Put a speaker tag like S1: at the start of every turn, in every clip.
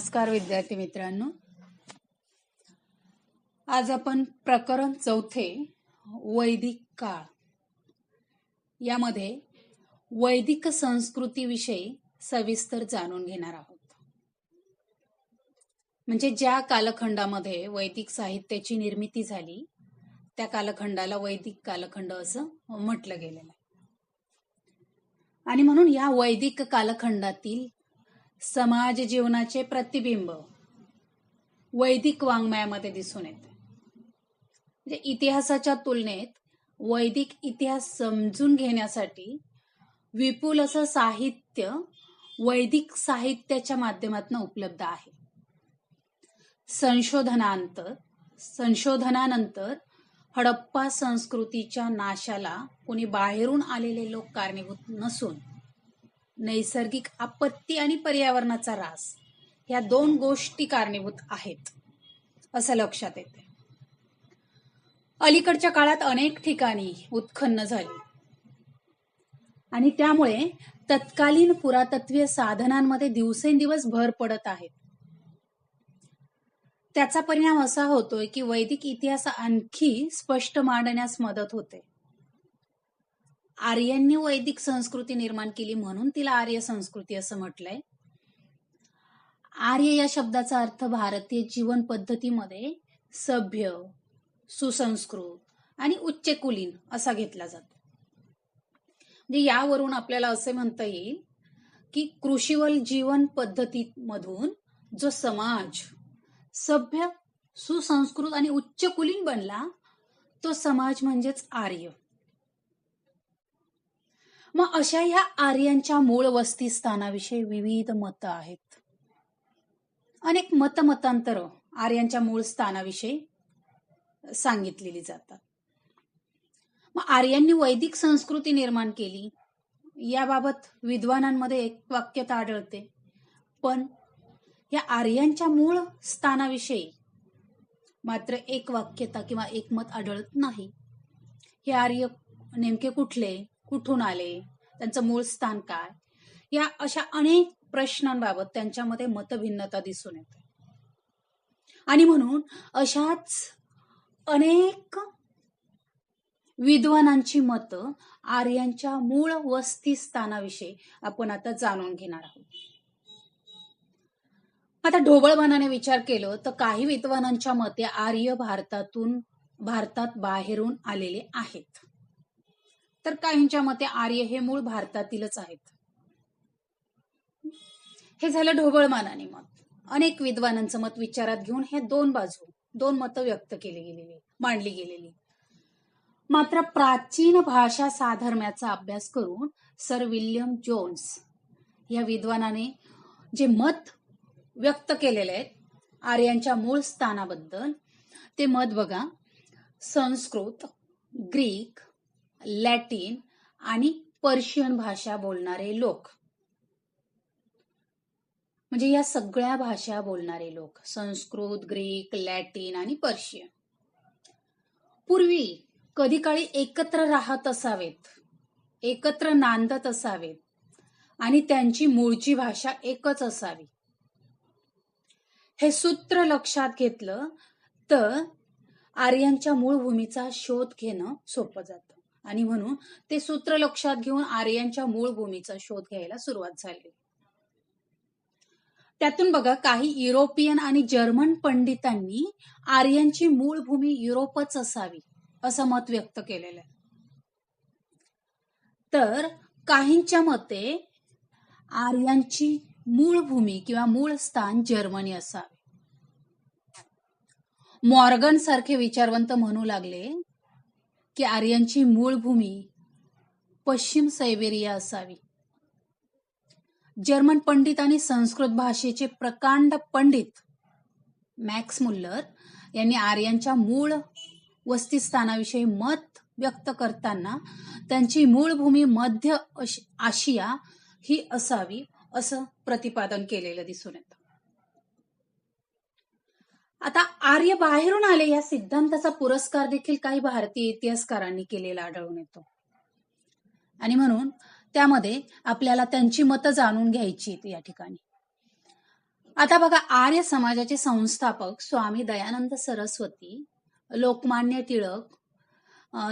S1: नमस्कार विद्यार्थी मित्रांनो. आज आपण प्रकरण चौथे वैदिक काळ. यामध्ये वैदिक संस्कृतीविषयी सविस्तर जाणून घेणार आहोत. म्हणजे ज्या कालखंडामध्ये वैदिक साहित्याची निर्मिती झाली त्या कालखंडाला वैदिक कालखंड असं म्हटलं गेलेलं आहे. आणि म्हणून या वैदिक कालखंडातील समाज जीवनाचे प्रतिबिंब. वैदिक वाङ्मयामध्ये दिसून येते. म्हणजे इतिहासाच्या तुलनेत वैदिक इतिहास समजून घेण्यासाठी विपुल असं साहित्य वैदिक साहित्याच्या माध्यमातून उपलब्ध आहे. संशोधनानंतर संशोधनानंतर हडप्पा संस्कृतीच्या नाशाला कोणी बाहेरून आलेले लोक कारणीभूत नसून नैसर्गिक आपत्ती आणि पर्यावरणाचा ऱ्हास या दोन गोष्टी कारणीभूत आहेत असं लक्षात येते. अलीकडच्या काळात अनेक ठिकाणी उत्खन्न झाली. आणि त्यामुळे तत्कालीन पुरातत्वीय साधनांमध्ये दिवसेंदिवस भर पडत आहेत. त्याचा परिणाम असा होतोय की वैदिक इतिहास आणखी स्पष्ट मांडण्यास मदत होते. आर्यांनी वैदिक संस्कृती निर्माण केली म्हणून तिला आर्य संस्कृती असं म्हटलंय. आर्य या शब्दाचा अर्थ भारतीय जीवन पद्धतीमध्ये सभ्य सुसंस्कृत आणि उच्च कुलीन असा घेतला जातो. म्हणजे यावरून आपल्याला असे म्हणता येईल की कृषीवल जीवन पद्धतीमधून जो समाज सभ्य सुसंस्कृत आणि उच्च कुलीन बनला तो समाज म्हणजेच आर्य. मग अशा ह्या आर्यांच्या मूळ वस्तीस्थानाविषयी विविध मतं आहेत. अनेक मतमतांतर आर्यांच्या मूळ स्थानाविषयी सांगितलेली जातात. मग आर्यांनी वैदिक संस्कृती निर्माण केली याबाबत विद्वानांमध्ये एक वाक्यता आढळते पण या आर्यांच्या मूळ स्थानाविषयी मात्र एक वाक्यता किंवा एक मत आढळत नाही. हे आर्य नेमके कुठले? कुठून आले? त्यांचं मूळ स्थान काय? या अशा अनेक प्रश्नांबाबत त्यांच्यामध्ये मतभिन्नता दिसून येते. आणि म्हणून अशाच अनेक विद्वानांची मतं आर्यांच्या मूळ वस्ती स्थानाविषयी आपण आता जाणून घेणार आहोत. आता ढोबळमानाने विचार केलं तर काही विद्वानांच्या मते आर्य भारतातून भारतात बाहेरून आलेले आहेत. तर काहींच्या मते आर्य हे मूळ भारतातीलच आहेत. हे झालं ढोबळमानाने मत. अनेक विद्वानांचं मत विचारात घेऊन हे दोन बाजू दोन मतं व्यक्त केली गेलेली मांडली गेलेली. मात्र प्राचीन भाषा साधर्म्याचा अभ्यास करून सर विल्यम जोन्स या विद्वानाने जे मत व्यक्त केलेले आहेत आर्यांच्या मूळ स्थानाबद्दल ते मत बघा संस्कृत ग्रीक लॅटिन आणि पर्शियन भाषा बोलणारे लोक. म्हणजे या सगळ्या भाषा बोलणारे लोक संस्कृत ग्रीक लॅटिन आणि पर्शियन. पूर्वी कधी काळी एकत्र राहत असावेत एकत्र नांदत असावेत आणि त्यांची मूळची भाषा एकच असावी. हे सूत्र लक्षात घेतलं तर आर्यांच्या मूळ भूमीचा शोध घेणं सोपं जातं. आणि म्हणून ते सूत्र लक्षात घेऊन आर्यांच्या मूळ भूमीचा शोध घ्यायला सुरुवात झाली. त्यातून बघा काही युरोपियन आणि जर्मन पंडितांनी आर्यांची मूळ भूमी युरोपच असावी असं मत व्यक्त केलेलं आहे. तर काहींच्या मते आर्यांची मूळ भूमी किंवा मूळ स्थान जर्मनी असावे. मॉर्गन सारखे विचारवंत म्हणू लागले की आर्यांची मूळ भूमी पश्चिम सायबेरिया असावी. जर्मन पंडित आणि संस्कृत भाषेचे प्रकांड पंडित मॅक्स मुल्लर यांनी आर्यांच्या मूळ वस्तीस्थानाविषयी मत व्यक्त करताना त्यांची मूळ भूमी मध्य आशिया ही असावी असं प्रतिपादन केलेलं दिसून येतं. आता आर्य बाहेरून आले या सिद्धांताचा पुरस्कार देखील काही भारतीय इतिहासकारांनी केलेला आढळून येतो. आणि म्हणून त्यामध्ये आपल्याला त्यांची मतं जाणून घ्यायची या ठिकाणी. आता बघा आर्य समाजाचे संस्थापक स्वामी दयानंद सरस्वती लोकमान्य टिळक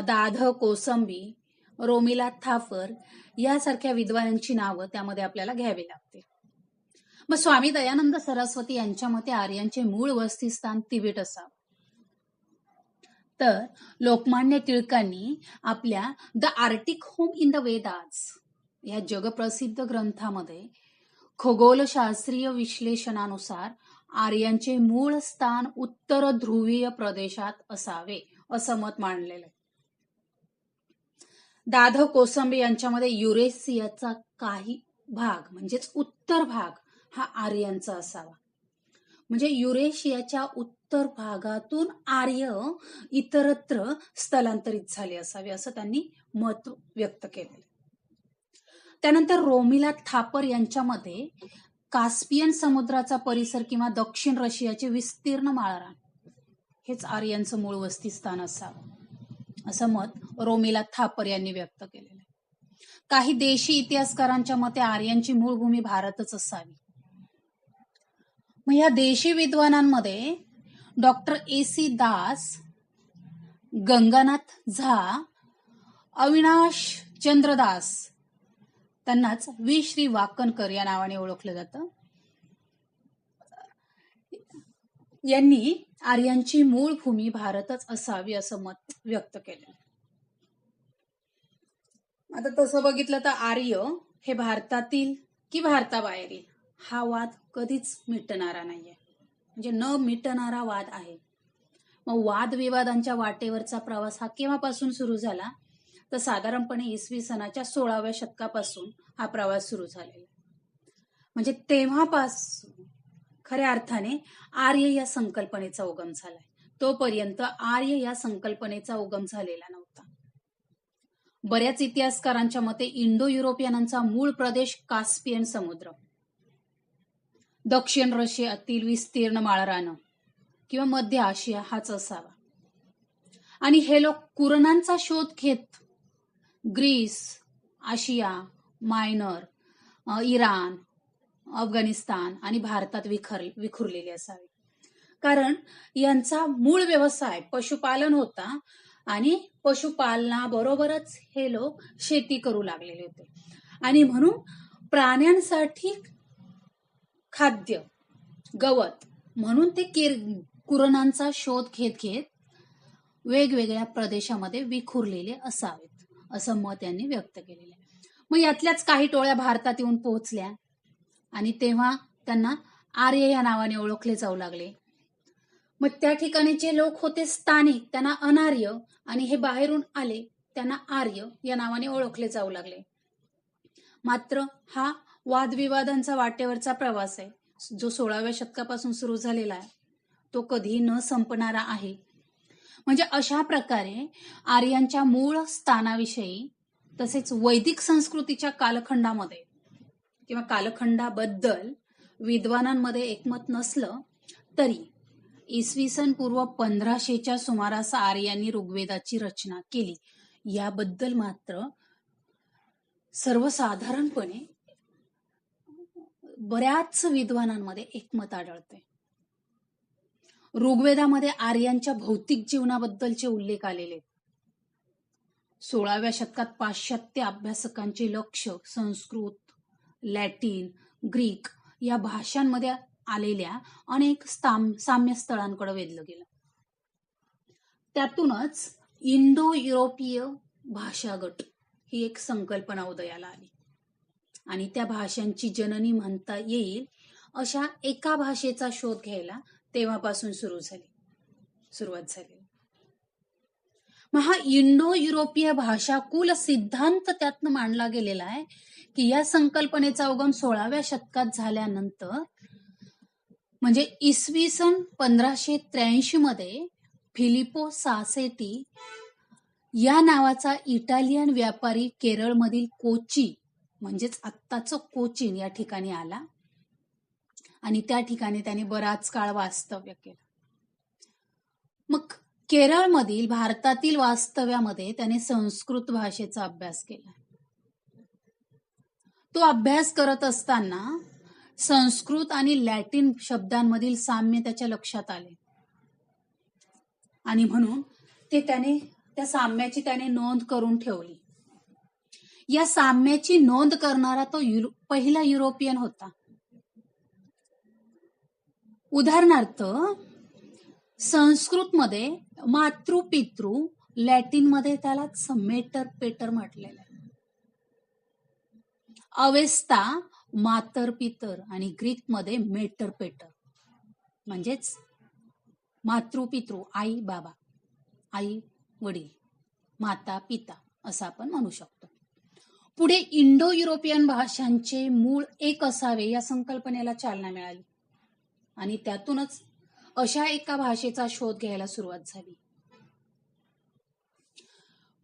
S1: दाध कोसंबी रोमिला थाफर यासारख्या विद्वानांची नावं त्यामध्ये आपल्याला घ्यावी लागतील. मग स्वामी दयानंद सरस्वती यांच्या मते आर्यांचे मूळ वस्तीस्थान तिबेट असावं. तर लोकमान्य टिळकांनी आपल्या The Arctic Home in the Vedas या जगप्रसिद्ध ग्रंथामध्ये खगोलशास्त्रीय विश्लेषणानुसार आर्यांचे मूळ स्थान उत्तर ध्रुवीय प्रदेशात असावे असं मत मांडलेलं आहे. दाधव कोसंबी यांच्यामध्ये युरेसियाचा काही भाग म्हणजेच उत्तर भाग हा आर्यांचा असावा. म्हणजे युरेशियाच्या उत्तर भागातून आर्य इतरत्र स्थलांतरित झाले असावे असं त्यांनी मत व्यक्त केलेलं. त्यानंतर रोमिला थापर यांच्यामध्ये कास्पियन समुद्राचा परिसर किंवा दक्षिण रशियाचे विस्तीर्ण माळरान हेच आर्यांचं मूळ वस्तीस्थान असावं असं मत रोमिला थापर यांनी व्यक्त केलेलं आहे. काही देशी इतिहासकारांच्या मते आर्यांची मूळ भूमी भारतच असावी. मग या देशी विद्वानांमध्ये doctor A C Das Ganganath Jha Avinash Chandradas त्यांनाच वी श्री. वाकणकर या नावाने ओळखलं जातं. यांनी आर्यांची मूळ भूमी भारतच असावी असं मत व्यक्त केलं आता तसं बघितलं तर आर्य हे भारतातील की भारताबाहेरील? हा वाद कधीच मिटणारा नाहीये. म्हणजे न मिटणारा वाद आहे. मग वादविवादांच्या वाटेवरचा प्रवास हा केव्हापासून सुरू झाला? तर साधारणपणे इसवी सनाच्या सोळाव्या शतकापासून हा प्रवास सुरू झालेला म्हणजे तेव्हापासून खऱ्या अर्थाने आर्य या संकल्पनेचा उगम झालाय. तोपर्यंत आर्य या संकल्पनेचा उगम झालेला नव्हता. बऱ्याच इतिहासकारांच्या मते इंडो युरोपियनांचा मूळ प्रदेश कास्पियन समुद्र. दक्षिण रशियातील विस्तीर्ण माळरानं किंवा मध्य आशिया हाच असावा. आणि हे लोक कुरणांचा शोध घेत Greece Asia Minor Iran Afghanistan आणि भारतात विखर विखुरलेले असावे. कारण यांचा मूळ व्यवसाय पशुपालन होता आणि पशुपालनाबरोबरच हे लोक शेती करू लागलेले होते. आणि म्हणून प्राण्यांसाठी खाद्य गवत म्हणून ते किर कुरणांचा शोध घेत घेत वेगवेगळ्या प्रदेशामध्ये विखुरलेले असावेत असं मत यांनी व्यक्त केलेलं आहे. मग यातल्याच काही टोळ्या भारतात येऊन पोहोचल्या आणि तेव्हा त्यांना आर्य या नावाने ओळखले जाऊ लागले. मग त्या ठिकाणी जे लोक होते स्थानिक त्यांना अनार्य आणि हे बाहेरून आले त्यांना आर्य या नावाने ओळखले जाऊ लागले. मात्र हा वादविवादांचा वाटेवरचा प्रवास आहे. जो सोळाव्या शतकापासून सुरू झालेला आहे. तो कधी न संपणारा आहे. म्हणजे अशा प्रकारे आर्यांच्या मूळ स्थानाविषयी तसेच वैदिक संस्कृतीच्या कालखंडामध्ये किंवा कालखंडाबद्दल विद्वानांमध्ये एकमत नसलं तरी इसवी सन पूर्व पंधराशेच्या सुमारास आर्यांनी ऋग्वेदाची रचना केली. याबद्दल मात्र सर्वसाधारणपणे बऱ्याच विद्वानांमध्ये एकमत आढळते ऋग्वेदामध्ये आर्यांच्या भौतिक जीवनाबद्दलचे उल्लेख आलेले सोळाव्या शतकात पाश्चात्य अभ्यासकांचे लक्ष संस्कृत लॅटिन ग्रीक या भाषांमध्ये आलेल्या अनेक साम्य स्थळांकडे वेधलं गेलं. त्यातूनच इंडो युरोपीय भाषागट ही एक संकल्पना उदयाला आली. आणि त्या भाषांची जननी म्हणता येईल अशा एका भाषेचा शोध घ्यायला तेव्हापासून सुरू झाली. सुरुवात झाली. महा इंडो युरोपीय भाषाकुल सिद्धांत त्यातनं मांडला गेलेला आहे की या संकल्पनेचा उगम सोळाव्या शतकात झाल्यानंतर म्हणजे इसवी सन पंधराशे त्र्याऐंशी मध्ये फिलिपो सासेटी या नावाचा इटालियन व्यापारी केरळमधील कोची म्हणजेच आत्ताचं कोचीन या ठिकाणी आला. आणि त्या ठिकाणी त्याने बराच काळ वास्तव्य केलं. मग केरळमधील भारतातील वास्तव्यामध्ये त्याने संस्कृत भाषेचा अभ्यास केला. तो अभ्यास करत असताना संस्कृत आणि लॅटिन शब्दांमधील साम्य त्याच्या लक्षात आले. आणि म्हणून ते त्याने त्या साम्याची त्याने नोंद करून ठेवली. या साम्याची नोंद करणारा तो युरो, पहिला युरोपियन होता. उदाहरणार्थ संस्कृतमध्ये मातृ पितृ लॅटिनमध्ये त्याला मेटर पेटर म्हटलेलं आहे. अवेस्ता मातर पितर आणि ग्रीकमध्ये मेटर पेटर म्हणजेच मातृ पितृ आई बाबा आई वडील माता पिता असं आपण म्हणू शकतो. पुढे इंडो युरोपियन भाषांचे मूळ एक असावे या संकल्पनेला चालना मिळाली. आणि त्यातूनच अशा एका भाषेचा शोध घ्यायला सुरुवात झाली.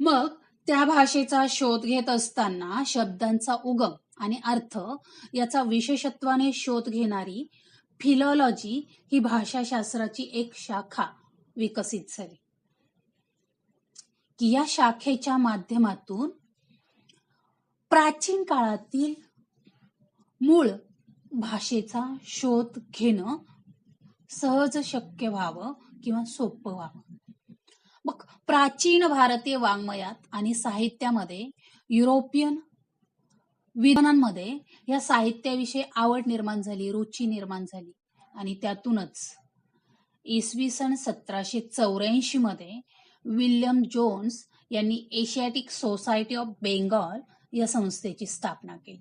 S1: मग त्या भाषेचा शोध घेत असताना शब्दांचा उगम आणि अर्थ याचा विशेषत्वाने शोध घेणारी फिलॉलॉजी ही भाषाशास्त्राची एक शाखा विकसित झाली. की या शाखेच्या माध्यमातून प्राचीन काळातील मूळ भाषेचा शोध घेणं सहज शक्य व्हावं किंवा सोपं व्हावं. मग प्राचीन भारतीय वाङ्मयात आणि साहित्यामध्ये युरोपियन विद्वानांमध्ये या साहित्याविषयी आवड निर्माण झाली रुची निर्माण झाली. आणि त्यातूनच इसवी सन सतराशे चौऱ्याऐंशी मध्ये विल्यम जोन्स यांनी एशियाटिक सोसायटी ऑफ बेंगॉल या संस्थेची स्थापना केली.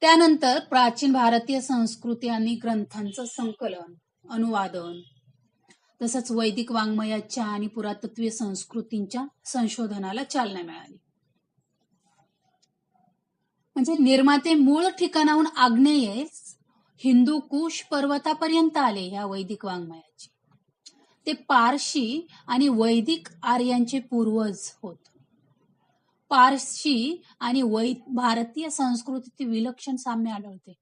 S1: त्यानंतर प्राचीन भारतीय संस्कृती आणि ग्रंथांचं संकलन अनुवादन तसंच वैदिक वाङ्मयाच्या आणि पुरातत्वीय संस्कृतींच्या संशोधनाला चालना मिळाली. म्हणजे निर्माते मूळ ठिकाणाहून आग्नेय हिंदू कुश पर्वतापर्यंत आले या वैदिक वाङ्मयाचे. ते पारशी आणि वैदिक आर्यांचे पूर्वज होत. पारशी आणि वै भारतीय संस्कृतीत विलक्षण साम्य आढळते.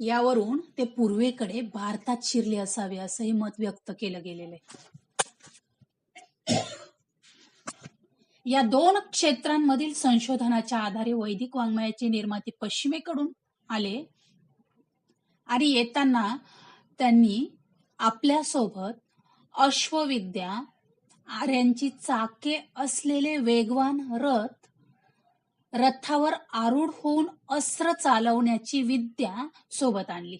S1: यावरून ते पूर्वेकडे भारतात शिरले असावे असंही मत व्यक्त केलं गेलेलं आहे. या दोन क्षेत्रांमधील संशोधनाच्या आधारे वैदिक वाङ्मयाची निर्माती पश्चिमेकडून आले आणि येताना त्यांनी आपल्यासोबत अश्वविद्या आर्यांची चाके असलेले वेगवान रथ रथावर आरूढ होऊन अस्त्र चालवण्याची विद्या सोबत आणली.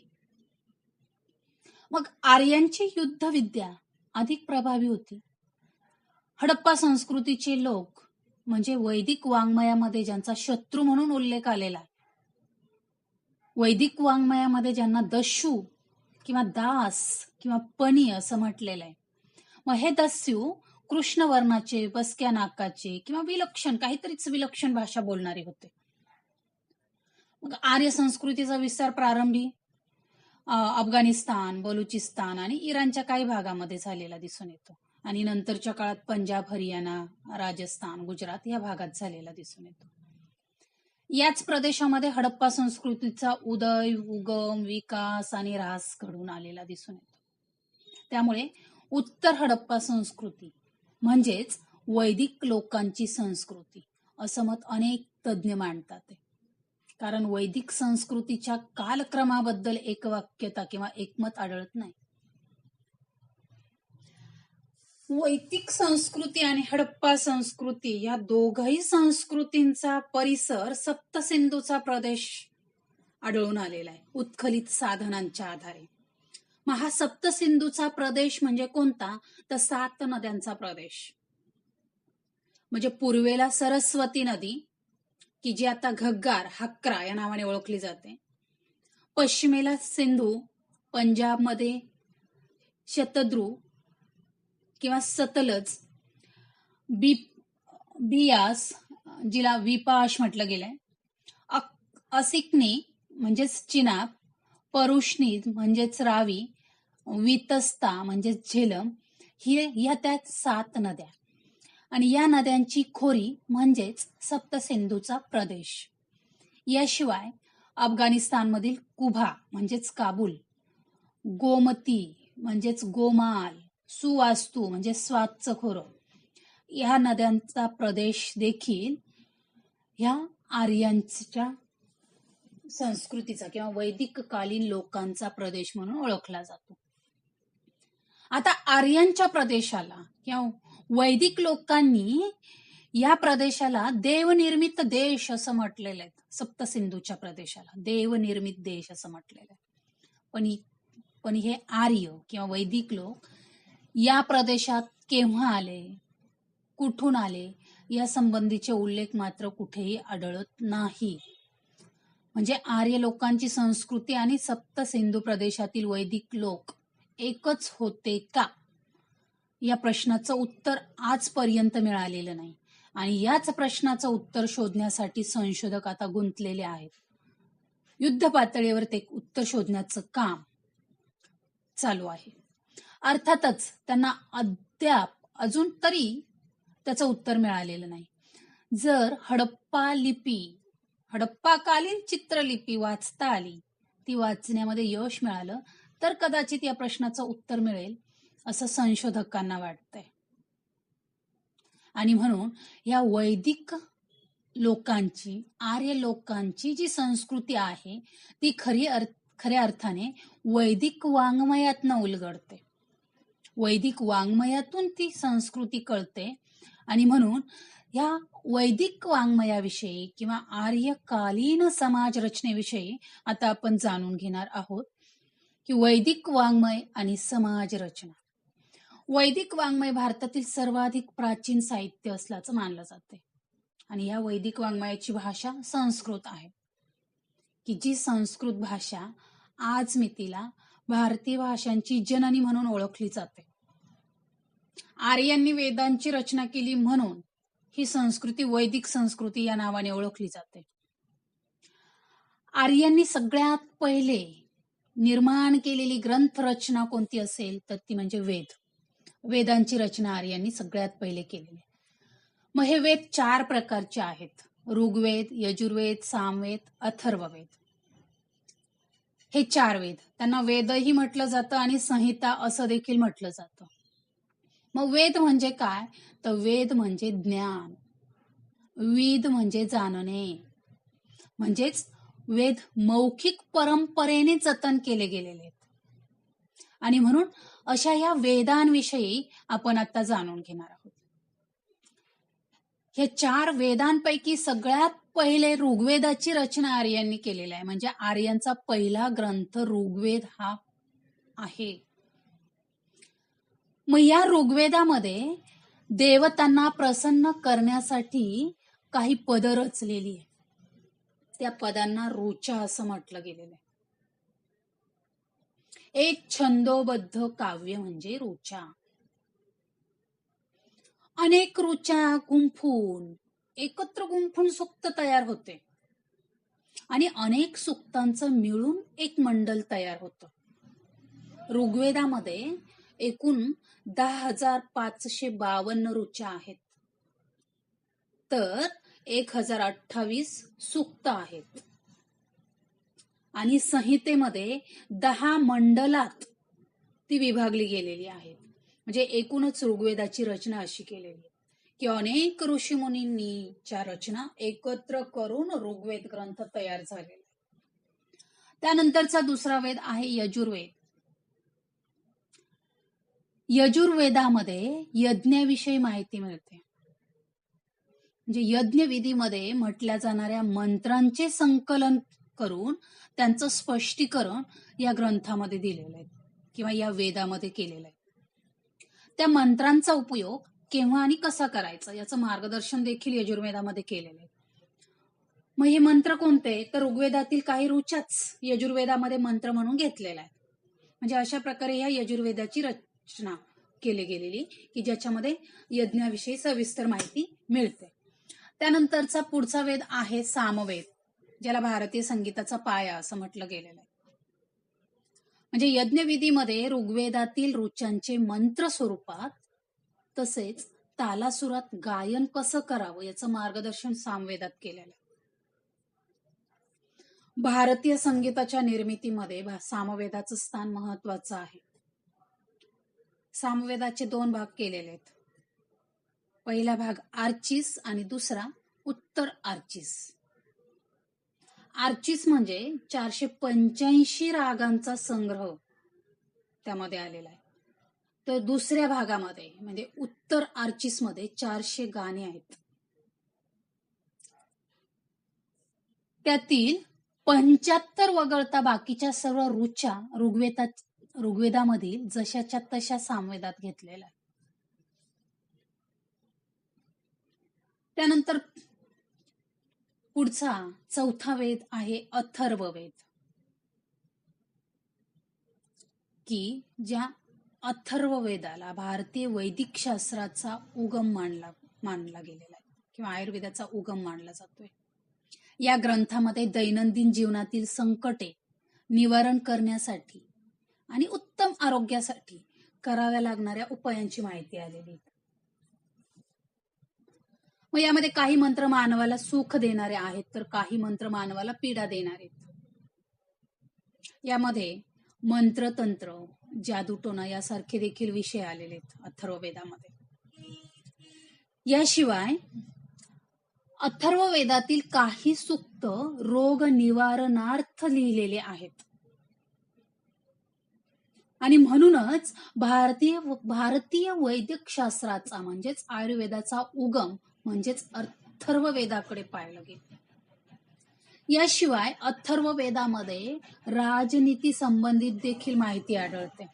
S1: मग आर्यांची युद्ध विद्या अधिक प्रभावी होती. हडप्पा संस्कृतीचे लोक म्हणजे वैदिक वाङ्मयामध्ये ज्यांचा शत्रू म्हणून उल्लेख आलेला आहे वैदिक वाङ्मयामध्ये ज्यांना दस्यू किंवा दास किंवा पणी असं म्हटलेलं आहे. मग हे दस्यू कृष्ण वर्णाचे बसक्या नाकाचे किंवा विलक्षण काहीतरीच विलक्षण भाषा बोलणारे होते. मग आर्य संस्कृतीचा विस्तार प्रारंभी अफगाणिस्तान बलुचिस्तान आणि इराणच्या काही भागामध्ये झालेला दिसून येतो. आणि नंतरच्या काळात पंजाब हरियाणा राजस्थान गुजरात या भागात झालेला दिसून येतो. याच प्रदेशामध्ये हडप्पा संस्कृतीचा उदय उगम विकास आणि ऱ्हास घडून आलेला दिसून येतो. त्यामुळे उत्तर हडप्पा संस्कृती म्हणजेच वैदिक लोकांची संस्कृती असं मत अनेक तज्ज्ञ मांडतात कारण वैदिक संस्कृतीच्या कालक्रमाबद्दल एकवाक्यता किंवा एकमत आढळत नाही. वैदिक संस्कृती आणि हडप्पा संस्कृती या दोघही संस्कृतींचा परिसर सप्तसिंधूचा प्रदेश आढळून आलेला आहे उत्खलित साधनांच्या आधारे. मग हा सप्तसिंधूचा प्रदेश म्हणजे कोणता? तर सात नद्यांचा प्रदेश. म्हणजे पूर्वेला सरस्वती नदी की जी आता घग्गार हक्रा या नावाने ओळखली जाते. पश्चिमेला सिंधू पंजाबमध्ये शतद्रू किंवा सतलज बी बियास जिला विपाश म्हटलं गेलंय. असिकनी म्हणजेच चिनाब परुष्णी म्हणजेच रावी वितस्ता म्हणजेच झेलम ही ह्या त्यात सात नद्या. आणि या नद्यांची खोरी म्हणजेच सप्तसिंधूचा प्रदेश. याशिवाय अफगाणिस्तानमधील कुभा म्हणजेच काबूल गोमती म्हणजेच गोमाल सुवास्तू म्हणजे स्वातचं खोरं. ह्या नद्यांचा प्रदेश देखील ह्या आर्यांच्या संस्कृतीचा किंवा वैदिक कालीन लोकांचा प्रदेश म्हणून ओळखला जातो. आता आर्यांच्या प्रदेशाला किंवा वैदिक लोकांनी या प्रदेशाला देवनिर्मित देश असं म्हटलेलं आहे. सप्तसिंधूच्या प्रदेशाला देवनिर्मित देश असं म्हटलेलं आहे. पण पण हे आर्य किंवा वैदिक लोक या प्रदेशात केव्हा आले? कुठून आले? या संबंधीचे उल्लेख मात्र कुठेही आढळत नाही. म्हणजे आर्य लोकांची संस्कृती आणि सप्त सिंधू प्रदेशातील वैदिक लोक एकच होते का? या प्रश्नाचं उत्तर आजपर्यंत मिळालेलं नाही. आणि याच प्रश्नाचं उत्तर शोधण्यासाठी संशोधक आता गुंतलेले आहेत. युद्ध पातळीवर ते उत्तर शोधण्याचं काम चालू आहे. अर्थातच त्यांना अद्याप अजून तरी त्याचं उत्तर मिळालेलं नाही. जर हडप्पा लिपी हडप्पाकालीन चित्रलिपी वाचता आली ती वाचण्यामध्ये यश मिळालं तर कदाचित या प्रश्नाचं उत्तर मिळेल असं संशोधकांना वाटतंय. आणि म्हणून या वैदिक लोकांची आर्य लोकांची जी संस्कृती आहे ती खरी अर्थ खऱ्या अर्थाने वैदिक वाङ्मयातनं उलगडते. वैदिक वाङ्मयातून ती संस्कृती कळते. आणि म्हणून या वैदिक वाङ्मयाविषयी किंवा आर्यकालीन समाज रचनेविषयी आता आपण जाणून घेणार आहोत. की वैदिक वाङ्मय आणि समाज रचना. वैदिक वाङ्मय भारतातील सर्वाधिक प्राचीन साहित्य असल्याचं मानलं जाते आणि या वैदिक वाङ्मयाची भाषा संस्कृत आहे. की जी संस्कृत भाषा आज मितीला भारतीय भाषांची जननी म्हणून ओळखली जाते. आर्यांनी वेदांची रचना केली म्हणून ही संस्कृती वैदिक संस्कृती या नावाने ओळखली जाते. आर्यांनी सगळ्यात पहिले निर्माण केलेली ग्रंथ रचना कोणती असेल तर ती म्हणजे वेद. वेदांची रचना आर्यांनी सगळ्यात पहिले केलेली मग हे वेद चार प्रकारचे आहेत. ऋग्वेद यजुर्वेद सामवेद अथर्ववेद. हे चार वेद. त्यांना वेदही म्हटलं जातं आणि संहिता असं देखील म्हटलं जातं. मग वेद म्हणजे काय? तर वेद म्हणजे ज्ञान. वेद म्हणजे जाणणे. म्हणजेच वेद मौखिक परंपरेने जतन केले गेलेले आहेत. आणि म्हणून अशा या वेदांविषयी आपण आता जाणून घेणार आहोत. हे चार वेदांपैकी सगळ्यात पहिले ऋग्वेदाची रचना आर्यांनी केलेली आहे. म्हणजे आर्यांचा पहिला ग्रंथ ऋग्वेद हा आहे. मग या ऋग्वेदामध्ये देवतांना प्रसन्न करण्यासाठी काही पद रचलेली आहे त्या पदांना रुचा असं म्हटलं गेलेलं आहे. एक छंदोबद्ध काव्य म्हणजे रुचा. अनेक रुचा गुंफून एकत्र गुंफून सुक्त तयार होते. आणि अनेक सुक्तांचं मिळून एक मंडल तयार होत. ऋग्वेदामध्ये एकूण दहा हजार पाचशे बावन्न रुचा आहेत. तर एक हजार अठ्ठावीस सुक्त आहेत. आणि संहितेमध्ये दहा मंडलात ती विभागली गेलेली आहेत. म्हणजे एकूणच ऋग्वेदाची रचना अशी केलेली आहे की अनेक ऋषीमुनींनीच्या रचना एकत्र करून ऋग्वेद ग्रंथ तयार झालेले त्यानंतरचा दुसरा वेद आहे यजुर्वेद. यजुर्वेदामध्ये यज्ञाविषयी माहिती मिळते. म्हणजे यज्ञविधीमध्ये म्हटल्या जाणाऱ्या मंत्रांचे संकलन करून त्यांचं स्पष्टीकरण या ग्रंथामध्ये दिलेलं आहे किंवा या वेदामध्ये केलेलं आहे. त्या मंत्रांचा उपयोग केव्हा आणि कसा करायचा याचं मार्गदर्शन देखील यजुर्वेदामध्ये केलेलं आहे. मग हे मंत्र कोणते? तर ऋग्वेदातील काही रुचाच यजुर्वेदामध्ये मंत्र म्हणून घेतलेला आहे. म्हणजे अशा प्रकारे या यजुर्वेदाची रचना केली गेलेली की ज्याच्यामध्ये यज्ञाविषयी सविस्तर माहिती मिळते. त्यानंतरचा पुढचा वेद आहे सामवेद ज्याला भारतीय संगीताचा पाया असं म्हटलं गेलेलं आहे. म्हणजे यज्ञविधीमध्ये ऋग्वेदातील रुचांचे मंत्र स्वरूपात तसेच तालासुरात गायन कसं करावं याचं मार्गदर्शन सामवेदात केलेलं आहे. भारतीय संगीताच्या निर्मितीमध्ये सामवेदाचं स्थान महत्वाचं आहे. सामवेदाचे दोन भाग केलेले आहेत. पहिला भाग आर्चिस आणि दुसरा उत्तर आर्चिस. आर्चिस म्हणजे चारशे पंच्याऐंशी रागांचा संग्रह त्यामध्ये आलेला आहे. तर दुसऱ्या भागामध्ये म्हणजे उत्तर आर्चिसमध्ये चारशे गाणे आहेत. त्यातील पंच्याहत्तर वगळता बाकीच्या सर्व रुचा ऋग्वेदात ऋग्वेदामधील जशाच्या तशा सामवेदात घेतलेल्या त्यानंतर पुढचा चौथा वेद आहे अथर्व वेद. की ज्या अथर्व वेदाला भारतीय वैदिक शास्त्राचा उगम मानला मानला गेलेला आहे किंवा आयुर्वेदाचा उगम मानला जातोय. या ग्रंथामध्ये दैनंदिन जीवनातील संकटे निवारण करण्यासाठी आणि उत्तम आरोग्यासाठी कराव्या लागणाऱ्या उपायांची माहिती आलेली आहे. मग यामध्ये काही मंत्र मानवाला सुख देणारे आहेत तर काही मंत्र मानवाला पीडा देणारे आहेत. यामध्ये मंत्रतंत्र जादूटोना यासारखे देखील विषय आलेले आहेत अथर्ववेदामध्ये. याशिवाय अथर्व वेदातील काही सुक्त रोग निवारणार्थ लिहिलेले आहेत. आणि म्हणूनच भारतीय भारतीय वैद्यकशास्त्राचा म्हणजेच आयुर्वेदाचा उगम म्हणजेच अथर्व वेदाकडे पाळलं गेलं. याशिवाय अथर्व वेदामध्ये राजनीती संबंधित देखील माहिती आढळते.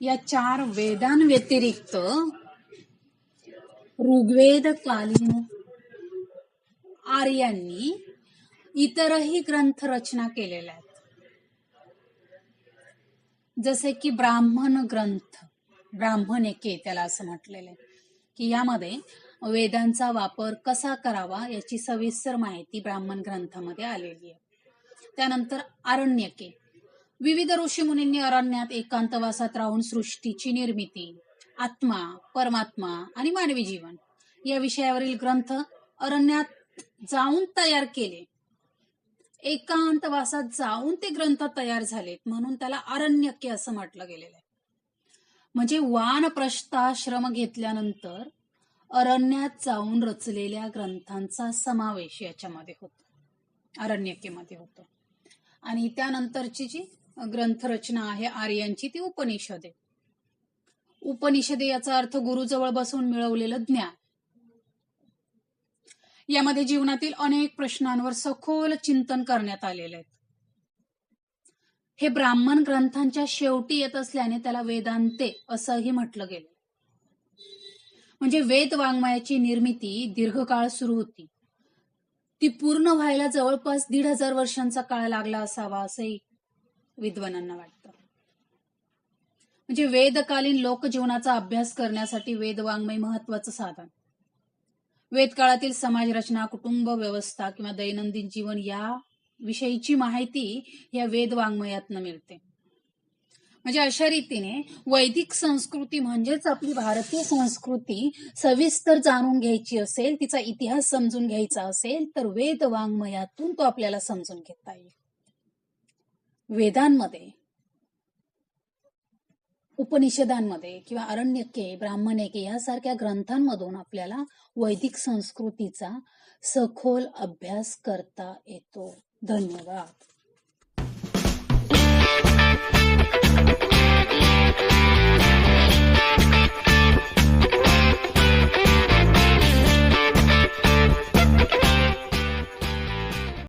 S1: या चार वेदांव्यतिरिक्त ऋग्वेद कालीन आर्यांनी इतरही ग्रंथ रचना केलेल्या आहेत. जसे की ब्राह्मण ग्रंथ ब्राह्मण एके त्याला असं म्हटलेलं आहे. की यामध्ये वेदांचा वापर कसा करावा याची सविस्तर माहिती ब्राह्मण ग्रंथामध्ये आलेली आहे. त्यानंतर आरण्यके. विविध ऋषीमुनींनी अरण्यात एकांतवासात राहून सृष्टीची निर्मिती आत्मा परमात्मा आणि मानवी जीवन या विषयावरील ग्रंथ अरण्यात जाऊन तयार केले. एकांतवासात जाऊन ते ग्रंथ तयार झालेत म्हणून त्याला अरण्यके असं म्हटलं गेलेलं आहे. म्हणजे वानप्रस्थाश्रम घेतल्यानंतर अरण्यात जाऊन रचलेल्या ग्रंथांचा समावेश याच्यामध्ये होतो. अरण्यकेमध्ये होतो. आणि त्यानंतरची जी ग्रंथरचना आहे आर्यांची ती उपनिषदे. उपनिषदे याचा अर्थ गुरुजवळ बसून मिळवलेलं ज्ञान. यामध्ये जीवनातील अनेक प्रश्नांवर सखोल चिंतन करण्यात आलेले आहेत हे ब्राह्मण ग्रंथांच्या शेवटी येत असल्याने त्याला वेदांते असंही म्हटलं गेलं. म्हणजे वेद वाङ्मयाची निर्मिती दीर्घकाळ सुरू होती. ती पूर्ण व्हायला जवळपास दीड हजार वर्षांचा काळ लागला असावा असंही विद्वानांना वाटतं. म्हणजे वेदकालीन लोकजीवनाचा अभ्यास करण्यासाठी वेद वाङ्मय महत्वाचं साधन. वेदकाळातील समाज रचना कुटुंब व्यवस्था किंवा दैनंदिन जीवन या विषयीची माहिती या वेदवाङ्मयातनं मिळते. म्हणजे अशा रीतीने वैदिक संस्कृती म्हणजेच आपली भारतीय संस्कृती सविस्तर जाणून घ्यायची असेल तिचा इतिहास समजून घ्यायचा असेल तर वेद वाङ्मयातून तो आपल्याला समजून घेता येईल. वेदांमध्ये उपनिषदांमध्ये किंवा अरण्यके ब्राह्मणेके यासारख्या ग्रंथांमधून आपल्याला वैदिक संस्कृतीचा सखोल अभ्यास करता येतो. धन्यवाद.